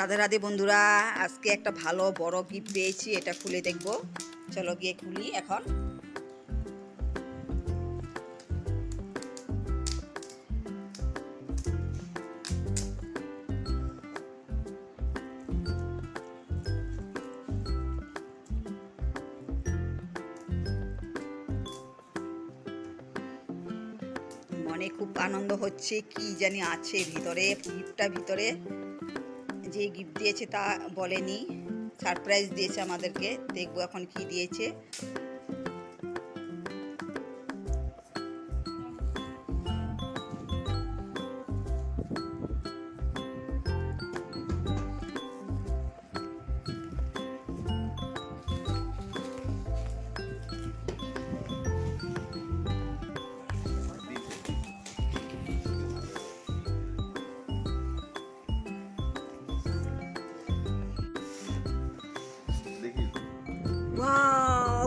রাধে রাধে বন্ধুরা, আজকে একটা ভালো, বড় গিফট পেয়েছি, এটা খুলে দেখব। চলো গিয়ে খুলি এখন। মনে খুব আনন্দ হচ্ছে, কি জানি আছে ভিতরে গিফটটা ভিতরে। যে গিফট দিয়েছে তা বলেনি। সারপ্রাইজ দিয়েছে আমাদেরকে। দেখব এখন কি দিয়েছে।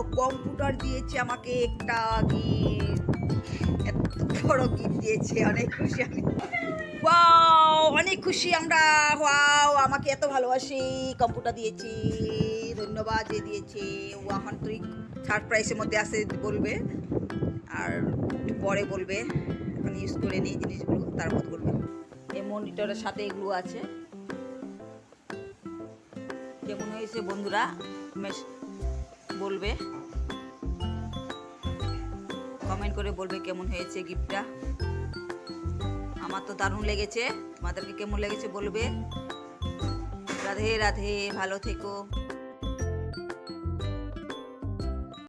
কম্পিউটার দিয়েছে আমাকে একটা গিফট। এত বড় গিফট দিয়েছে, অনেক খুশি আমি। ওয়াও, অনেক খুশি আমরা। ওয়াও, আমাকে এত ভালোবাসি। কম্পিউটার দিয়েছি, ধন্যবাদ যে দিয়েছে। ও এখন তুই থার্ড প্রাইসের মধ্যে আসে বলবে। আর একটু পরে বলবে। এখন ইউজ করে নিই জিনিসগুলো তারপর বলবে। এই মনিটরের সাথে এগুলো আছে। কেমন হয়েছে বন্ধুরা? বলবে। কমেন্ট করে বলবে কেমন হয়েছে গিফটটা আমার তো দারুণ লেগেছে, তোমাদেরকে কেমন লেগেছে বলবে। রাধে রাধে, ভালো থেকো।